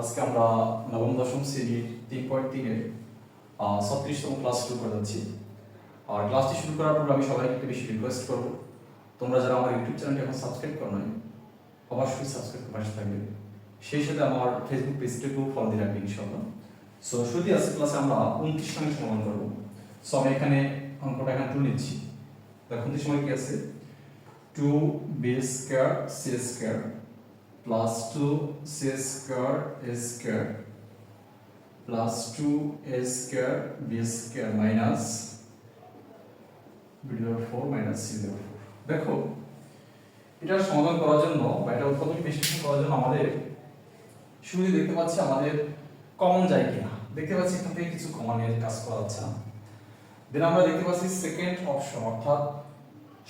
আজকে আমরা নবম, দশম শ্রেণির তিন পয়েন্ট তিনের ছত্রিশতম ক্লাস শুরু করে যাচ্ছি আর ক্লাসটি শুরু করার পর আমি সবাইকে একটু বেশি রিকোয়েস্ট করব, তোমরা যারা আমার ইউটিউব চ্যানেলটি এখন সাবস্ক্রাইব করো নাই, অবশ্যই সাবস্ক্রাইব করে পাশে থাকবে। সেই সাথে আমার ফেসবুক পেজটিকেও ফলো দিয়ে রাখবে ইনশাল্লাহ সো শুরুতে আজকে ক্লাসে আমরা উনত্রিশ সঙ্গে সমাধান করব। সো আমি এখানে অঙ্কটা এখানে তুলে নিচ্ছি। দেখো, উনত্রিশ সময় কি আছে? Two b square c square plus 2 c square a square. Plus 2 a square b square minus b over 4 minus c over 4 দেখো, এটা সমাধান করার জন্য বা এটা উৎপাদন বিশ্লেষণ করার জন্য আমাদের শুরুতে দেখতে পাচ্ছি আমাদের কমন যায় কিনা। দেখতে পাচ্ছি এখান থেকে কিছু কমন এর কাজ করা যাচ্ছে না দেন আমরা দেখতে পাচ্ছি সেকেন্ড অপশন অর্থাৎ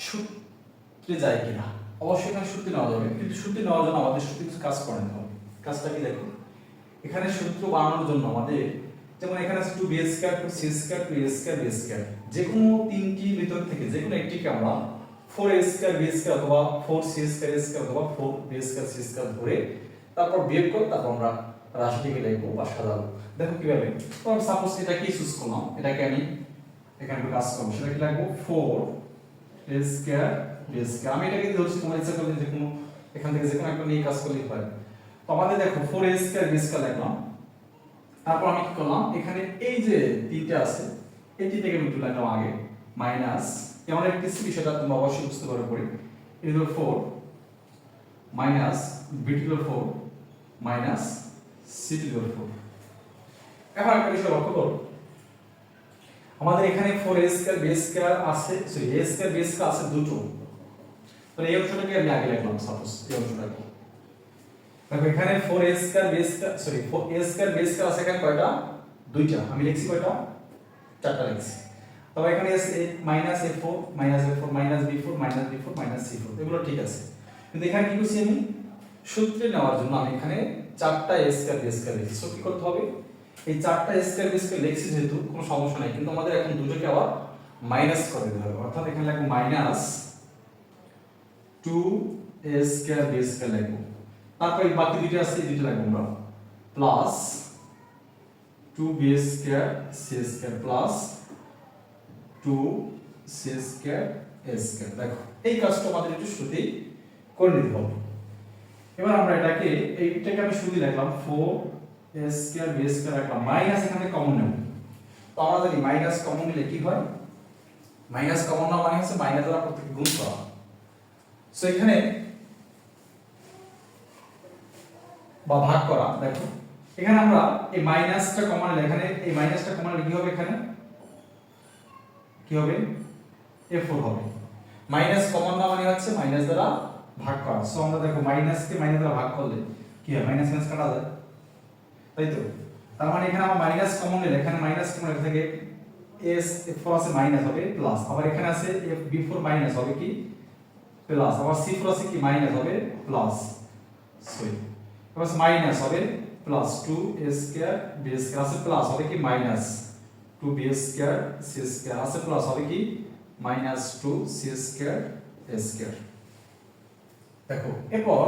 সূত্রে যায় কিনা। অবশ্যই এখানে সূত্র নেওয়া যাবে। কিন্তু সূত্র নেওয়ার জন্য আমাদের সূত্রে কিছু কাজ করে নিতে হবে কাজটা কি দেখো? এখানে সূত্র বানানোর জন্য আমাদের যেমন এখানে আছে two b square two c square two a square b square যে কোনো তিনটি ভিতর থেকে যে কোনো একটিকে আমরা four a square b square অথবা four c square a square অথবা four b square c square ধরে তারপর বিয়োগ করে তারপর আমরা রাশিটিকে লিখব বা সাজাবো। দেখো কীভাবে? তো সাপোজ এটাকে চুজ করলাম। এটাকে আমি এখানে কাজ করব। সেটা কি লাগবো? ফোর এ স্কয়ার স্কয়ার আমি এটাকে ধরছি তোমার ইচ্ছা করলে যে কোনো, এখান থেকে যে কোনো একটা নিয়ে কাজ করলেই হয়। তো আমাদের দেখো four a square b square লিখলাম তারপর আমি কি করলাম, এখানে এই যে তিনটে আছে, এই তিনটাকে আমি লিখলাম আগে মাইনাস কেমন একটি সি সেটা তোমরা অবশ্যই বুঝতে পরে এই হলো four minus b two four minus c two four এখন একটা বিষয় লক্ষ্য করো। আমাদের এখানে four a square b square আছে sorry a square b square আছে দুটো। তাহলে এই অংশটাকে আমি আগে লিখলাম সাপোজ এই অংশটাকে দেখো, এখানে four a square b square sorry four a square b square আছে এখানে কয়টা? দুইটা। আমি লিখছি কয়টা? চারটা লিখছি। তবে এখানে a minus a four minus a four minus b four minus b four minus c four এগুলো ঠিক আছে। কিন্তু এখানে কি করছি আমি? সূত্রে নেওয়ার জন্য আমি এখানে চারটা স্কয়ার বি স্কয়ার লিখছি। সো কি করতে হবে? এই চারটা স্কয়ার বি স্কয়ার লিখছি যেহেতু, কোনো সমস্যা নাই। কিন্তু আমাদের এখন দুটোকে আবার মাইনাস করে দিতে হবে। অর্থাৎ এখানে লাগবে minus two a square b square লিখব। তারপর বাকি দুটো আছে, এই দুটো লাগবে আমরা। Plus two b square c square plus two c square a square. দেখো, এই কাজটা আমাদের একটু শুরুতেই করে নিতে হবে। এবার আমরা এটাকে, এইটাকে আমি শুরুতে লিখলাম four a square b square রাখলাম মাইনাস এখানে কমন নেব। তো আমরা জানি মাইনাস কমন নিলে কি হয়? মাইনাস কমন না মানে হচ্ছে মাইনাস দ্বারা প্রত্যেকে গুণ করা। সো এখানে বা ভাগ করা, দেখো। এখানে আমরা এই মাইনাসটা কমন নিলে এখানে এই মাইনাসটা কমন নিলে কি হবে এখানে? কি হবে? F4 হবে। মাইনাস কমন না মানে হচ্ছে মাইনাস দ্বারা ভাগ করা। সো আমরা দেখো মাইনাসকে মাইনাস দ্বারা ভাগ করলে কি হয়? মাইনাস মাইনাস কাটা যায়। তাই তো? তার মানে এখানে আমার মাইনাস কমন নিলে এখানে মাইনাস কমন এখান থেকে s f4 আছে, মাইনাস হবে প্লাস আবার এখানে আছে f b4 মাইনাস হবে কি? প্লাস আবার c4 আছে কি মাইনাস হবে? প্লাস সরি এবার মাইনাস হবে plus 2 a square b square, আছে প্লাস হবে কি minus 2 b square c square, আছে প্লাস হবে কি minus 2 c square a square. দেখো, এরপর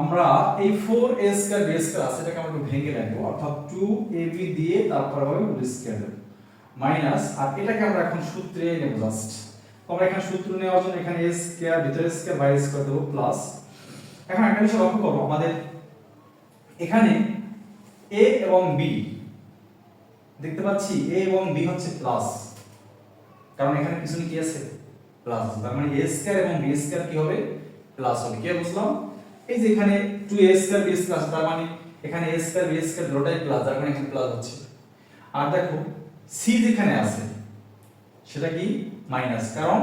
আমরা এই 4 a স্কয়ার b স্কয়ার আছে, এটাকে আমরা ভেঙে রাখব, অর্থাৎ 2 ab দিয়ে তারপর হবে হোল স্কয়ার। মাইনাস, আর এটাকে আমরা এখন সূত্রে নেব জাস্ট। আমরা এখানে সূত্র নেওয়ার জন্য এখানে a স্কয়ার ভিতরে স্কয়ার বাইরে স্কয়ার দেবো প্লাস এখন একটা বিষয় লক্ষ্য করো, আমাদের এখানে a এবং b দেখতে পাচ্ছি, a এবং b হচ্ছে প্লাস কারণ এখানে পিছনে কি আছে? প্লাস তার মানে a স্কয়ার এবং b স্কয়ার কি হবে? প্লাস হবে। কি বুঝলাম? এই যে এখানে two 2a square b square তার মানে এখানে a স্কয়ার b স্কয়ার দুটোটাই প্লাস তার মানে এখানে প্লাস হচ্ছে। আর দেখো, c যেখানে আছে সেটা কি? মাইনাস। কারণ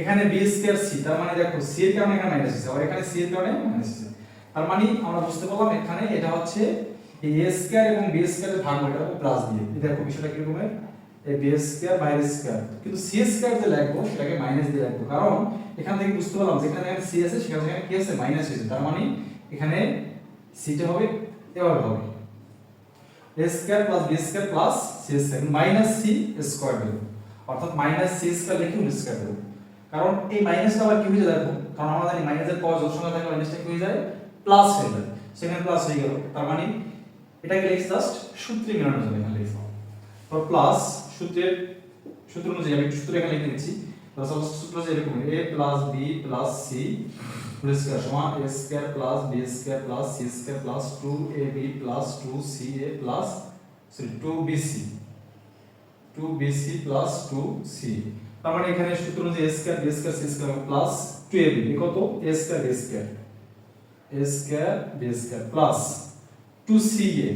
এখানে b স্কয়ার c, তার মানে দেখো, c এর কারণে এখানে মাইনাস হচ্ছে আর এখানে সি এর কারণে মাইনাস হচ্ছে তার মানে আমরা বুঝতে পারলাম এখানে এটা হচ্ছে এই a স্কয়ার এবং b স্কয়ার এর ভাগ এটা প্লাস দিয়ে। দেখো বিষয়টা কি রকমের? এই b স্কয়ার বাইরে স্কয়ার কিন্তু c স্কয়ার যে লিখব, সেটাকে মাইনাস দিয়ে লিখব। কারণ এখান থেকে বুঝতে পারলাম যেখানে এখানে c আছে, সেখানে সেখানে কি আছে মাইনাস হয়েছে। তার মানে এখানে c টা হবে এভাবে হবে। a square plus b square plus c square minus c square দেব অর্থাৎ মাইনাস c স্কয়ার লিখে হোল স্কয়ার দেব। কারণ এই মাইনাসটা আবার কি হয়ে কারণ আমাদের এই মাইনাসের পর যোগ সংখ্যা থাকলে মাইনাসটা কি হয়ে যায়? প্লাস হয়ে যায়। সেখানে প্লাস হয়ে গেল। তার মানে এটাকে লিখছি জাস্ট সূত্রে মেলানোর জন্য এখানে লিখছি তো প্লাস সূত্রের, সূত্র অনুযায়ী আমি সূত্র এখানে লিখে দিচ্ছি। তো সূত্র যে এরকম। a plus b plus c whole square সমান a square plus b square plus c square plus 2ab plus 2ca plus sorry 2bc 2bc plus 2c তার মানে এখানে সূত্র অনুযায়ী a square b square c square plus 2ab এ কত? A square b square a square b square plus 2ca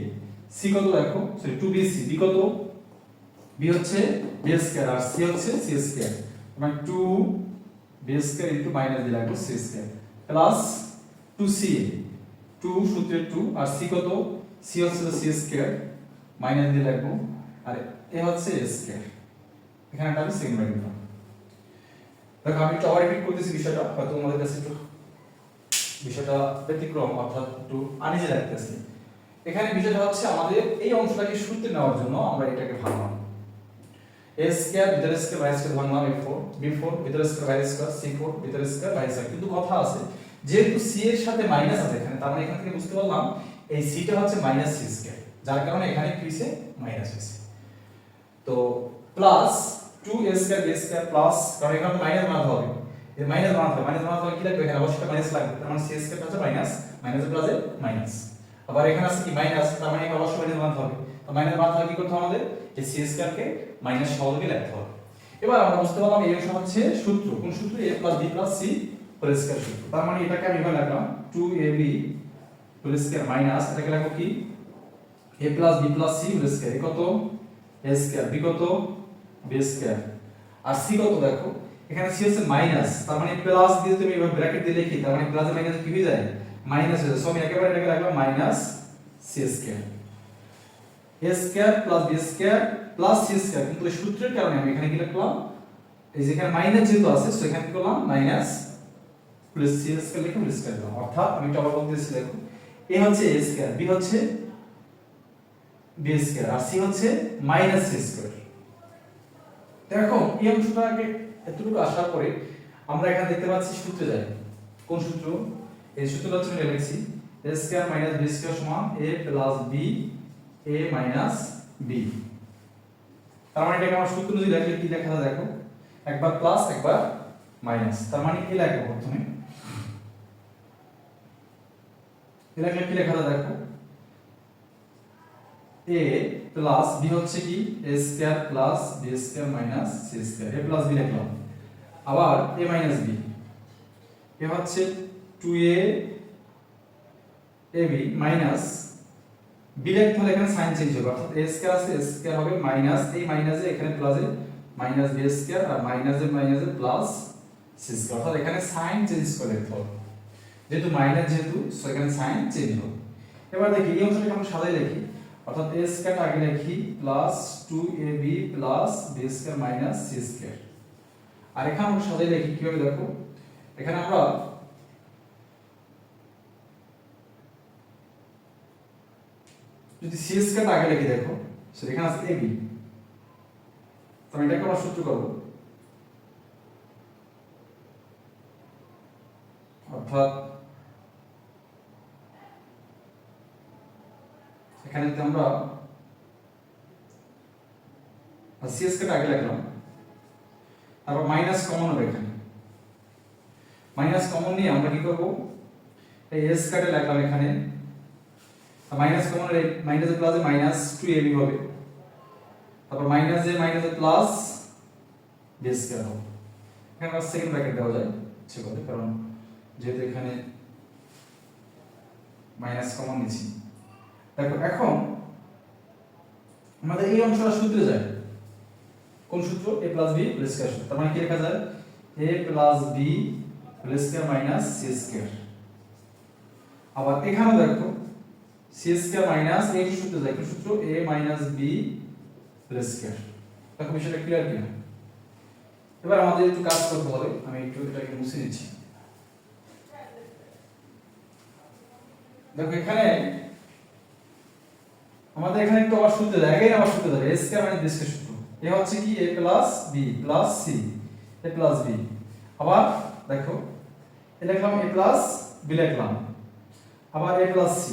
c কত দেখো? Sorry 2bc b কত? B হচ্ছে b স্কয়ার আর c হচ্ছে c স্কয়ার মানে 2 b স্কয়ার ইনটু মাইনাস দিলে লাগবে c স্কয়ার প্লাস 2ca 2 সূত্রে 2 আর c কত? C হচ্ছে c স্কয়ার মাইনাস দিয়ে লাগবো আর এ হচ্ছে স্কয়ার এখানে একটা আমি ব্র্যাকেট দিলাম দেখো, আমি একটু আবার রিপিট করতেছি বিষয়টা, হয়তো তোমাদের কাছে একটু বিষয়টা ব্যতিক্রম, অর্থাৎ একটু আনিজে লাগতেছে। এখানে বিষয়টা হচ্ছে আমাদের এই অংশটাকে সূত্রে নেওয়ার জন্য আমরা এটাকে ভাঙলাম a স্কয়ার ভিতরে স্কয়ার বাই স্কয়ার ভাঙলাম a4 b4 ভিতরে স্কয়ার বাই স্কয়ার c4 ভিতরে স্কয়ার বাই স্কয়ার কিন্তু কথা আছে, যেহেতু c এর সাথে মাইনাস আছে এখানে, তার মানে এখান থেকে বুঝতে পারলাম এই c টা হচ্ছে মাইনাস c স্কয়ার যার কারণে এখানে কি হইছে মাইনাস হইছে তো plus 2 a square b square plus কারণ এখানে মাইনাস বানাতে হবে। এই মাইনাস বানাতে হবে। মাইনাস বানাতে হলে কি লাগবে? এখানে অবশ্যই মাইনাস লাগবে। তার মানে c স্কয়ার হচ্ছে মাইনাস মাইনাস প্লাসে মাইনাস আবার এখানে আছে কি? মাইনাস তার মানে এখানে অবশ্যই মাইনাস বানাতে হবে। তো মাইনাস বানাতে হলে কি করতে হবে আমাদের? এই c স্কয়ারকে মাইনাস সহজে লিখতে হবে। এবার আমরা বুঝতে পারলাম এই অংশ হচ্ছে সূত্র। কোন সূত্র? a b c whole square সূত্র। তার মানে এটাকে আমি এভাবে লিখলাম 2ab হোল স্কয়ার মাইনাস এটাকে লিখব কি? a b c whole square কত? A স্কয়ার b কত স্কয়ার আর c কত দেখো? এখানে c হচ্ছে মাইনাস তার মানে প্লাস দিয়ে তুমি এভাবে ব্র্যাকেট দিয়ে লিখি, তার মানে প্লাস মাইনাস কি হয়ে যায়? মাইনাস হয়ে যায়। সো একেবারে এটাকে লিখলাম minus c square a square plus b square plus c square কিন্তু এই সূত্রের কারণে আমি এখানে কি লিখলাম? এই যেখানে মাইনাস যেহেতু আছে সো এখানে কি করলাম? মাইনাস প্লাস c স্কয়ার লিখে হোল স্কয়ার অর্থাৎ আমি এটা আবার বলতেছি দেখো। a হচ্ছে a স্কয়ার b হচ্ছে স্কয়ার আর c হচ্ছে মাইনাস স্কয়ার দেখো, এই অংশটাকে এতটুকু আসার পরে আমরা এখানে দেখতে পাচ্ছি সূত্রে যাই। কোন সূত্র? এই সূত্রটা হচ্ছে আমি লিখছি, a square minus b square সমান plus b, a minus b তার মানে এটাকে আমার সূত্র যদি লিখলে কি লেখা দেখো? একবার প্লাস একবার মাইনাস তার মানে কি লাগবে প্রথমে? এ লেখলে কি লেখা দেখো? A প্লাস b হচ্ছে কি? A square plus b square minus c square a plus b লিখলাম আবার a মাইনাস b এ হচ্ছে 2a ab মাইনাস b লিখতে এখানে সাইন চেঞ্জ হবে। অর্থাৎ a স্কয়ার আছে, a স্কয়ার হবে মাইনাস এই মাইনাসে এখানে প্লাসে মাইনাস b স্কয়ার আর মাইনাসে মাইনাসে প্লাস c স্কয়ার অর্থাৎ এখানে সাইন চেঞ্জ করে হবে। যেহেতু মাইনাস যেহেতু সো এখানে সাইন চেঞ্জ হবে। এবার দেখি, এই অংশটাকে আমরা সাজাই লিখি অর্থাৎ a স্কয়ার আগে লিখি plus 2ab plus b square minus c square আর এখানে আমরা সাজাই লিখি কীভাবে দেখো? এখানে আমরা যদি c স্কয়ার আগে লিখি দেখো সো এখানে আছে ab তো আমি এটাকে আমরা সূত্র করব। অর্থাৎ এখানে যদি আমরা সিএস কে আগে লিখলাম। তারপর মাইনাস কমন হবে এখানে। মাইনাস কমন নিয়ে আমরা কি করব? এই এস কাটে লিখলাম এখানে। মাইনাস কমন এর মাইনাসে প্লাসে মাইনাস 2ab হবে। তারপর মাইনাস এ মাইনাসে প্লাস বি স্কয়ার হবে। এখানে আমরা সেকেন্ড ব্র্যাকেট দেওয়া যায় ইচ্ছে করে কারণ যেহেতু এখানে মাইনাস কমন নিচ্ছি দেখো, এখন আমাদের এই অংশটা সূত্রে যায়। কোন সূত্র? A plus b whole square তার মানে কি লেখা যায়? A plus b whole square minus c square আবার এখানে দেখো, c স্কয়ার মাইনাস এই সূত্রে যায়? কোন সূত্র? A minus b whole square দেখো, বিষয়টা ক্লিয়ার কিনা? এবার আমাদের একটু কাজ করতে হবে। আমি একটু এটাকে মুছে দিচ্ছি দেখো, এখানে আমাদের এখানে একটু আবার সূত্র দেয় আগে আবার সূত্র দেবে s কে মানে স্কয়ার সূত্র এ হচ্ছে কি? A plus b plus c, a plus b আবার দেখো, এ লিখলাম a প্লাস b লিখলাম, আবার a plus c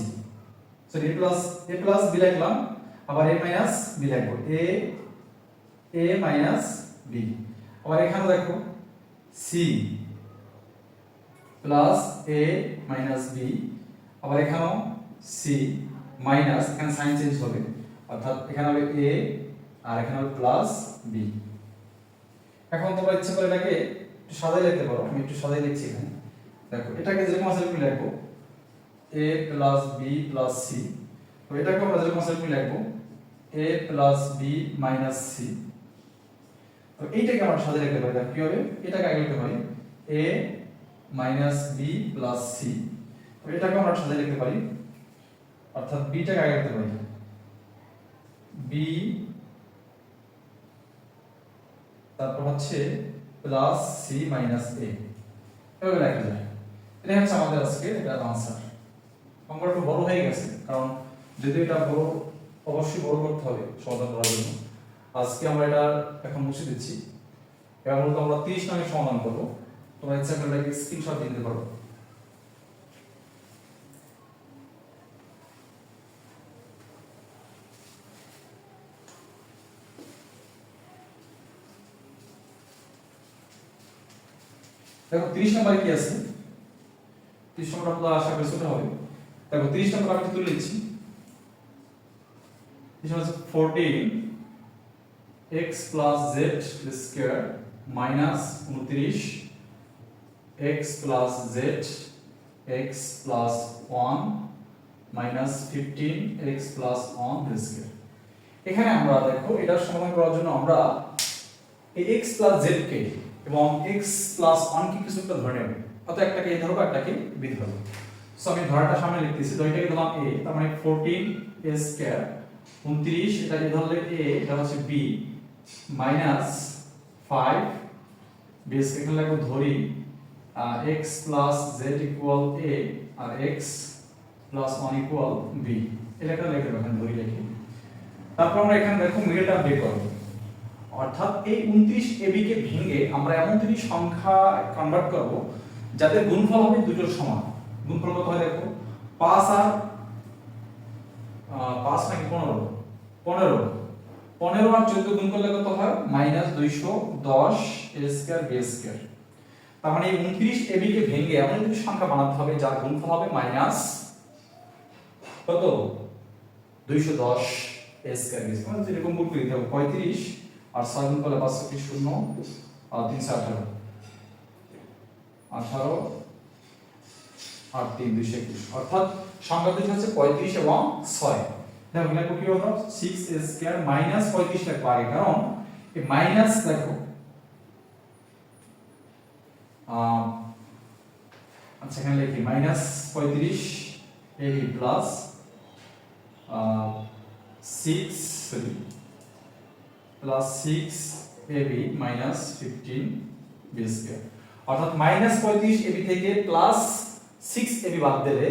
sorry a plus a plus b লিখলাম, আবার এ মাইনাস বি লিখব। এ এ মাইনাস বি আবার এখানে দেখো c plus a minus b আবার এখানেও সি মাইনাস এখানে সাইন চেঞ্জ হবে। অর্থাৎ এখানে হবে এ আর এখানে হবে প্লাস বি এখন তোমরা ইচ্ছে করে এটাকে একটু সাজাই লিখতে পারো। আমি একটু সাজাই লিখছি এখানে। দেখো, এটাকে যেরকম আছে এরকম লিখব। A plus b plus c তো এটাকে আমরা যেরকম আছে এরকম লিখব। A plus b minus c তো এইটাকে আমরা সাজাই লিখতে পারি। কি হবে? এটাকে আগে লিখতে পারি। A minus b plus c তো এটাকে আমরা সাজিয়ে লিখতে পারি। অর্থাৎ বিটাকে আগে লিখতে পারি বি তারপর হচ্ছে প্লাস সি মাইনাস এ এভাবে লেখা যায়। এটা হচ্ছে আমাদের আজকে এটা আনসার অঙ্কটা একটু বড় হয়ে গেছে, কারণ যদি এটা বড়, অবশ্যই বড় করতে হবে সমাধান করার জন্য। আজকে আমরা এটা এখন মুছে দিচ্ছি। এবার মূলত আমরা তিরিশ নঙের সমাধান করব। তোমরা ইচ্ছা করলে স্ক্রিনশট দিতে পারো। দেখো 30 নম্বরে কি আছে? 30 নম্বর আপনারা আশা করি ছোট হবে। দেখো 30 নম্বর আমি তুলে নিচ্ছি। 30 নম্বর হচ্ছে 14 x plus z square minus 29 x plus z x plus 1 minus 15 x plus 1 square এখানে আমরা দেখো, এটার সমাধান করার জন্য আমরা এই x plus z কে এবং x প্লাস 1 কে কিছু একটা ধরে নেব? অর্থাৎ একটাকে a ধরবো, একটাকে b ধরবো। সো আমি ধরাটা সামনে লিখতেছি, তো এটাকে দিলাম a, তার মানে 14 a স্কয়ার 29 এটা ধরলে a, এটা হচ্ছে b মাইনাস 5 b স্কয়ার এখানে লিখব ধরি x plus z equal a, আর x প্লাস 1 ইকুয়াল b এটা এখানে লিখে রাখেন ধরি লিখি। তারপর আমরা এখানে দেখো মিডলটা বের করব। অর্থাৎ এই 29 এবি কে ভেঙে আমরা এমন দুটি সংখ্যা কনভার্ট করব যাদের গুণফল হবে দুটোর সমান। গুণফল কত হয় দেখো? পাঁচ আর 5 নাকি 15 15 15 আর 14 গুণ করলে কত হয়? Minus 210 a square b square তার মানে 29 এবি কে ভেঙে এমন দুটি সংখ্যা বানাতে হবে যার গুণফল হবে মাইনাস কত? 210 a স্কয়ার b স্কয়ার যেরকম গুণ করে দিতে হবে 35 আর ছয় গুণ করলে বাষট্টি শূন্য? আর তিনশো আঠারো। আঠারো আর তিন দুইশো একুশ। অর্থাৎ সংখ্যা দুটি হচ্ছে পঁয়ত্রিশ এবং ছয়। দেখো লিখব কি হলো সিক্স এ স্কোয়ার মাইনাস পঁয়ত্রিশ লিখব আগে কারণ এই মাইনাস দেখো আচ্ছা এখানে লিখি। মাইনাস পঁয়ত্রিশ এই plus six sorry plus six ab minus fifteen b square অর্থাৎ মাইনাস পঁয়ত্রিশ এবি থেকে প্লাস সিক্স এবি বাদ দিলে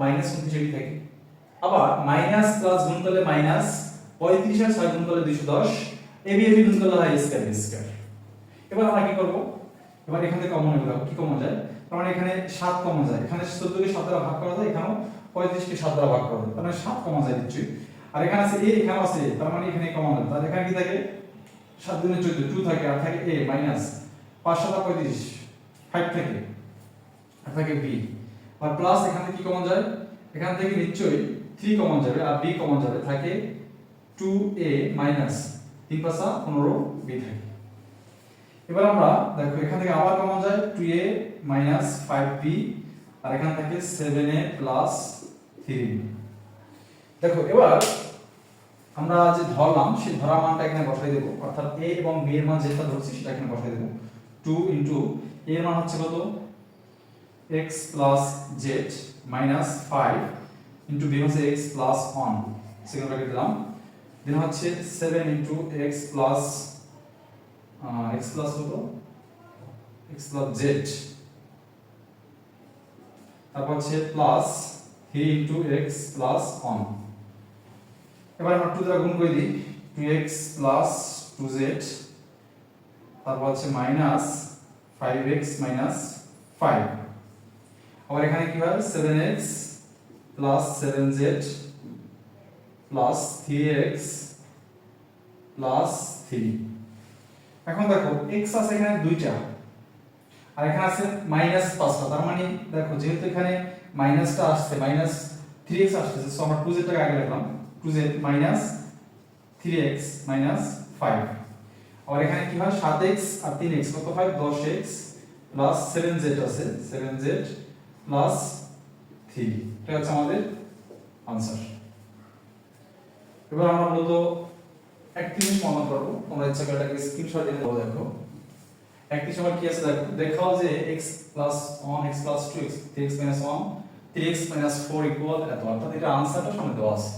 মাইনাস উনত্রিশ এবি থাকে। আবার মাইনাস প্লাস গুণ করলে মাইনাস পঁয়ত্রিশ আর ছয় গুণ করলে দুইশো দশ এবি এবি গুণ করলে হয় স্কোয়ার বি স্কোয়ার এবার আমরা কি করব? এবার এখান কমন হয়ে কি কমন যায়? তার মানে এখানে সাত কমন যায়। এখানে চোদ্দকে সাত দ্বারা ভাগ করা যায়, এখানেও পঁয়ত্রিশকে সাত দ্বারা ভাগ করা যায়। মানে সাত কমন যায় নিশ্চয়ই। আর এখানে আছে এ এখানে আছে তার মানে এখানে কমন হবে তাহলে এখানে কি থাকে? সাত দুগুণে চোদ্দ, টু থাকে, আর থাকে এ মাইনাস পাঁচ সাত পঁয়ত্রিশ ফাইভ থাকে, আর থাকে বি আর প্লাস এখান থেকে কি কমন যায়? এখান থেকে নিশ্চয়ই থ্রি কমন যাবে, আর বি কমন যাবে, থাকে টু এ মাইনাস তিন পাঁচা পনেরো বি থাকে। এবার আমরা দেখো, এখান থেকে আবার কমন যায় two a minus five b আর এখান থেকে সেভেন এ প্লাস থ্রি দেখো, এবার আমরা যে ধরলাম, সেই ধরা মানটা এখানে বসাই দেবো। অর্থাৎ এ এবং b এর মান যেটা ধরছি, সেটা এখানে বসাই দেবো। টু ইন্টু এর মান হচ্ছে কত? X plus z minus 5 into b হচ্ছে x plus one second bracket দিলাম। দেন হচ্ছে seven into x plus x plus কত? এক্স প্লাস জেড তারপর হচ্ছে plus three into x plus 1 এবার আমরা 2 দ্বারা গুণ করে দিই। 2x 2z তারপর হচ্ছে মাইনাস 5x 5 আবার এখানে কি হয়? 7x plus seven z plus three x plus three এখন দেখো এক্স আছে এখানে দুইটা, আর এখানে আছে মাইনাস পাঁচটা। তার মানে দেখো, যেহেতু এখানে মাইনাসটা আসছে মাইনাস থ্রি এক্স আসতেছে সো আমরা টু জেডটাকে আগে রাখলাম। Two z minus three x minus five আর এখানে কি হয়? সাত এক্স আর তিন এক্স কত হয়? দশ এক্স প্লাস সেভেন জেড আছে। সেভেন জেড প্লাস থ্রি এটা হচ্ছে আমাদের আনসার এবার আমরা মূলত একত্রিশ সমাধান করব। তোমরা ইচ্ছা করে এটাকে স্ক্রিনশট দিয়ে দেবো দেখো। একত্রিশ নম্বর কি আছে? দেখো, দেখাও যে x plus one x plus two x three x minus one three x minus four equal এত। অর্থাৎ এটা আনসারটা সামনে দেওয়া আছে।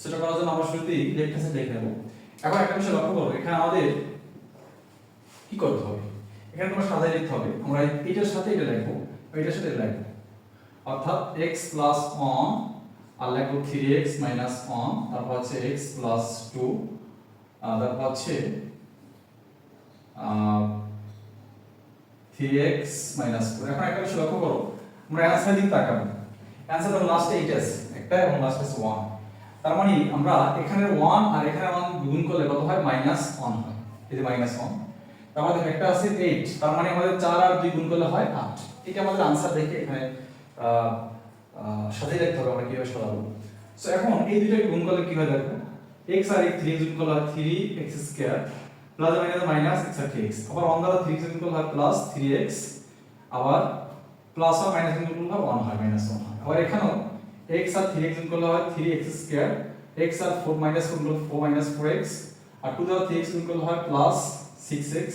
সেটা করার জন্য আমরা শুরুতেই লেফট হ্যান্ড লিখে নেব। এখন একটা বিষয় লক্ষ্য করো, এখানে আমাদের কি করতে হবে? এখানে তোমার সাজাই লিখতে হবে। আমরা এটার সাথে এটা লিখব এটার সাথে লিখব। অর্থাৎ x প্লাস ওয়ান আর লিখব থ্রি এক্স মাইনাস ওয়ান তারপর হচ্ছে এক্স প্লাস টু তারপর হচ্ছে থ্রি এক্স মাইনাস ফোর এখন একটা বিষয় লক্ষ্য করো, আমরা অ্যান্সার দিকে তাকাবো অ্যান্সার লাস্টে এইট আছে একটা এবং লাস্টে আছে ওয়ান তার মানে আমরা এখানে ওয়ান আর এখানে ওয়ান গুণ করলে কত হয়? মাইনাস ওয়ান হয়। যে মাইনাস ওয়ান তার মানে একটা আছে এইট তার মানে আমাদের চার আর দুই গুণ করলে হয় আট। এটা আমাদের আনসার দেখে এখানে সাথে রাখতে হবে আমরা কীভাবে সাজাবো সো এখন এই দুইটাকে গুণ করলে কি হয় দেখো? x আর x 3 গুণ করলে হয় 3x square plus minus minus x আর x আবার 1 দ্বারা 3x গুণ করলে প্লাস 3x আবার প্লাস আর মাইনাস গুণ করলে হয় 1 হয় মাইনাস 1 হয়। আবার এখানেও x আর 3x গুণ করলে হয় 3x স্কয়ার x আর 4 মাইনাস গুণ করলে 4 মাইনাস 4x আর 2 দ্বারা 3x গুণ করলে হয় প্লাস 6x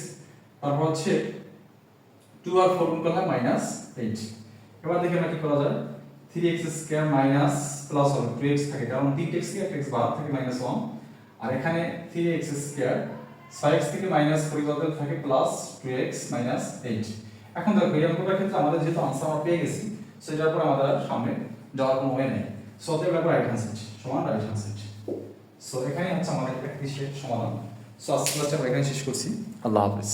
তারপর হচ্ছে 2 আর 4 গুণ হয় মাইনাস 8 এবার দেখি আমরা কি করা যায়। 3x স্কয়ার মাইনাস প্লাস হবে 2x থাকে কারণ 3x কে একটা x বাদ থাকে মাইনাস 1 আর এখানে 3x স্কয়ার 5x থেকে মাইনাস পরিবর্তন থাকে প্লাস 2x মাইনাস 8 এখন দেখো, এই অঙ্কটার ক্ষেত্রে আমাদের যেহেতু আনসার আমরা পেয়ে গেছি সেটার পর আমাদের সামনে ওয়ে নেই। সো অতএব আমরা রাইট সমান রাইট হ্যান্ড সো এখানেই হচ্ছে আমাদের প্র্যাকটিসের সমাধান। সো আজকে আমরা এখানে শেষ করছি। আল্লাহ হাফেজ।